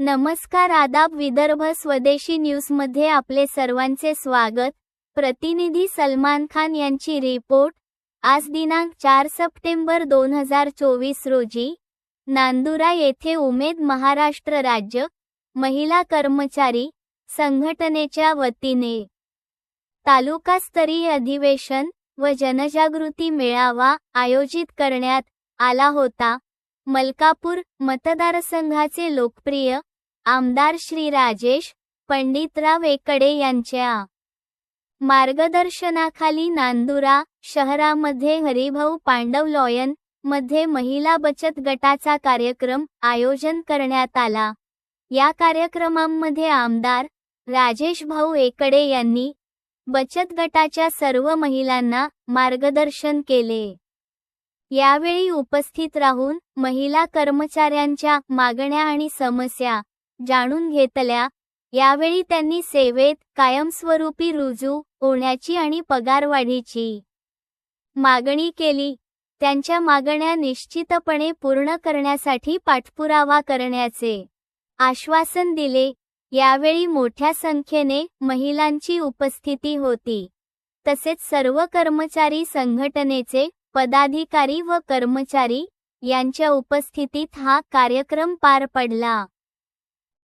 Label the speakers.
Speaker 1: नमस्कार आदाब विदर्भ स्वदेशी न्यूजमध्ये आपले सर्वांचे स्वागत. प्रतिनिधी सलमान खान यांची रिपोर्ट. आज दिनांक चार सप्टेंबर दोन हजार चोवीस रोजी नांदुरा येथे उमेद महाराष्ट्र राज्य महिला कर्मचारी संघटनेच्या वतीने तालुकास्तरीय अधिवेशन व जनजागृती मेळावा आयोजित करण्यात आला होता. मलकापूर मतदारसंघाचे लोकप्रिय आमदार श्री राजेश पंडितराव एकडे यांच्या मार्गदर्शनाखाली नांदुरा शहरामध्ये हरिभाऊ पांडव लॉयनमध्ये महिला बचत गटाचा कार्यक्रम आयोजन करण्यात आला. या कार्यक्रमांमध्ये आमदार राजेश भाऊ एकडे यांनी बचत गटाच्या सर्व महिलांना मार्गदर्शन केले. यावेळी उपस्थित राहून महिला कर्मचाऱ्यांच्या मागण्या आणि समस्या जाणून घेतल्या. यावेळी त्यांनी सेवेत कायमस्वरूपी रुजू होण्याची आणि पगारवाढीची मागणी केली. त्यांच्या मागण्या निश्चितपणे पूर्ण करण्यासाठी पाठपुरावा करण्याचे आश्वासन दिले. यावेळी मोठ्या संख्येने महिलांची उपस्थिती होती. तसेच सर्व कर्मचारी संघटनेचे पदाधिकारी व कर्मचारी यांच्या उपस्थितीत हा कार्यक्रम पार पडला.